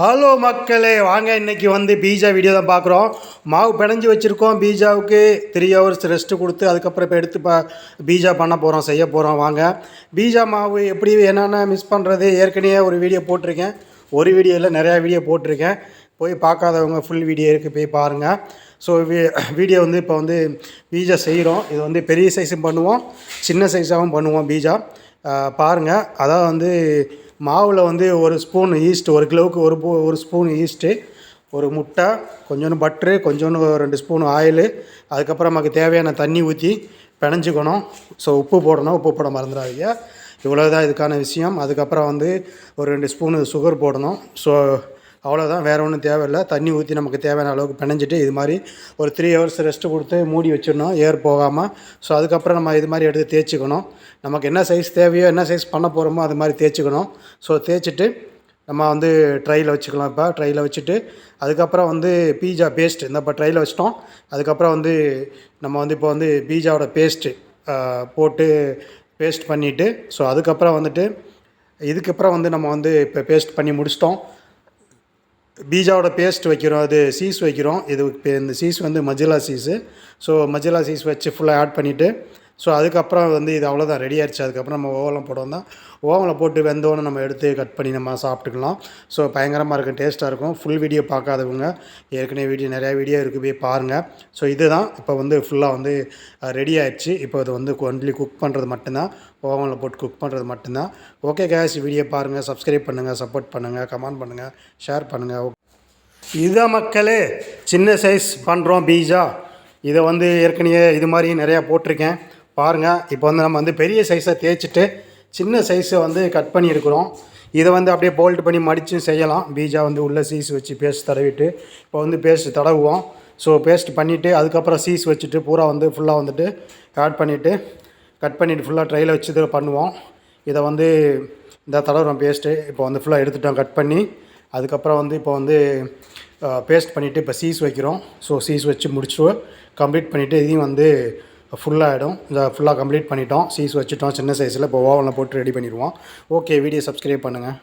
Hello மக்களே வாங்க இன்னைக்கு வந்து பீஜா வீடியோ தான் பார்க்குறோம். மாவு பிணைஞ்சு வச்சுருக்கோம் பீஜாவுக்கு. த்ரீ ஹவர்ஸ் ரெஸ்ட்டு கொடுத்து அதுக்கப்புறம் இப்போ எடுத்து ப பீஜா பண்ண போகிறோம் செய்ய போகிறோம் வாங்க. பீஜா மாவு எப்படி என்னென்ன மிஸ் பண்ணுறது ஏற்கனவே ஒரு வீடியோ போட்டிருக்கேன். ஒரு வீடியோ இல்லை நிறையா வீடியோ போட்டிருக்கேன். போய் பார்க்காதவங்க ஃபுல் வீடியோ இருக்குது போய் பாருங்கள் ஸோ வீடியோ வந்து இப்போ வந்து பீஜா செய்கிறோம் இது வந்து பெரிய சைஸும் பண்ணுவோம் சின்ன சைஸாகவும் பண்ணுவோம் பீஜா. பாருங்கள் அதான் வந்து மாவில் வந்து ஒரு ஸ்பூன் ஈஸ்ட் ஒரு கிலோவுக்கு ஒரு பூ ஒரு ஸ்பூன் ஈஸ்ட்டு ஒரு முட்டை கொஞ்சோண்டு பட்ரு கொஞ்சோண்டு ரெண்டு ஸ்பூன் ஆயிலு அதுக்கப்புறம் நமக்கு தேவையான தண்ணி ஊற்றி பிணைஞ்சிக்கணும். ஸோ உப்பு போடணும். உப்பு போட மறந்துடாதீங்க. இவ்வளோ தான் இதுக்கான விஷயம். அதுக்கப்புறம் வந்து ஒரு ரெண்டு ஸ்பூனு சுகர் போடணும். ஸோ அவ்வளோதான் வேறு ஒன்றும் தேவையில்லை. தண்ணி ஊற்றி நமக்கு தேவையான அளவுக்கு பிணைஞ்சிட்டு இது மாதிரி ஒரு த்ரீ ஹவர்ஸ் ரெஸ்ட்டு கொடுத்து மூடி வச்சிடணும் ஏர் போகாமல் ஸோ அதுக்கப்புறம் நம்ம இது மாதிரி எடுத்து தேய்ச்சிக்கணும். நமக்கு என்ன சைஸ் தேவையோ என்ன சைஸ் பண்ண போகிறோமோ அது மாதிரி தேய்ச்சிக்கணும். ஸோ தேய்ச்சிட்டு நம்ம வந்து ட்ரையில் வச்சுக்கலாம் இப்போ. ட்ரையில் வச்சுட்டு அதுக்கப்புறம் வந்து பீஜா பேஸ்ட் இந்த இப்போ ட்ரையில் வச்சிட்டோம். அதுக்கப்புறம் வந்து நம்ம வந்து இப்போ வந்து பீஜாவோட பேஸ்ட்டு போட்டு பேஸ்ட் பண்ணிவிட்டு ஸோ அதுக்கப்புறம் வந்துட்டு இதுக்கப்புறம் வந்து நம்ம வந்து இப்போ பேஸ்ட் பண்ணி முடிச்சிட்டோம். பீஜாவோட பேஸ்ட் வைக்கிறோம் அது சீஸ் வைக்கிறோம். இது இப்போ இந்த சீஸ் வந்து mozzarella cheese so mozzarella cheese வச்சு ஃபுல்லாக ஆட் பண்ணிவிட்டு ஸோ அதுக்கப்புறம் வந்து இது அவ்வளோதான் ரெடி ஆயிடுச்சு. அதுக்கப்புறம் நம்ம ஓவனில் போட்டோம் தான் ஓவனில் போட்டு வெந்தோன்னு நம்ம எடுத்து கட் பண்ணி நம்ம சாப்பிட்டுக்கலாம். ஸோ பயங்கரமாக இருக்கும். டேஸ்ட்டாக இருக்கும். ஃபுல் வீடியோ பார்க்காதவங்க ஏற்கனவே வீடியோ நிறையா வீடியோ இருக்குது போய் பாருங்கள் ஸோ இதுதான். இப்போ வந்து ஃபுல்லாக வந்து ரெடி ஆயிடுச்சு. இப்போ இது வந்து ஒன்லி குக் பண்ணுறது மட்டும்தான். ஓவனில் போட்டு குக் பண்ணுறது மட்டும்தான். ஓகே கேஸ் வீடியோ பாருங்கள் சப்ஸ்கிரைப் பண்ணுங்கள் சப்போர்ட் பண்ணுங்கள் கமெண்ட் பண்ணுங்கள் ஷேர் பண்ணுங்கள் இதுதான் மக்களே சின்ன சைஸ் பண்ணுறோம் பீஜா. இதை வந்து ஏற்கனவே இது மாதிரி நிறையா போட்டிருக்கேன். பாருங்கள் இப்போ வந்து நம்ம வந்து பெரிய சைஸை தேய்ச்சிட்டு சின்ன சைஸை வந்து கட் பண்ணி எடுக்கிறோம். இதை வந்து அப்படியே போல்ட் பண்ணி மடித்தும் செய்யலாம். பீஜா வந்து உள்ளே சீஸ் வச்சு பேஸ்ட் தடவிட்டு இப்போ வந்து பேஸ்ட் தடவுவோம். ஸோ பேஸ்ட் பண்ணிவிட்டு அதுக்கப்புறம் சீஸ் வச்சுட்டு பூரா வந்து ஃபுல்லாக வந்துட்டு ஆட் பண்ணிவிட்டு கட் பண்ணிவிட்டு ஃபுல்லாக ட்ரையில் வச்சு இதில் பண்ணுவோம். இதை வந்து இந்த தடவுறோம் பேஸ்ட்டு இப்போ வந்து ஃபுல்லாக எடுத்துட்டோம் கட் பண்ணி அதுக்கப்புறம் வந்து இப்போ வந்து பேஸ்ட் பண்ணிவிட்டு இப்போ சீஸ் வைக்கிறோம். ஸோ சீஸ் வச்சு முடிச்சுட்டு கம்ப்ளீட் பண்ணிவிட்டு இதையும் வந்து ஃபுல்லாகிடும் இந்த ஃபுல்லாக கம்ப்ளீட் பண்ணிட்டோம். சீஸ் வச்சுட்டோம். சின்ன சைஸில் இப்போ ஓவனில் போட்டு ரெடி பண்ணிடுவோம். ஓகே வீடியோ சப்ஸ்கிரைப் பண்ணுங்கள்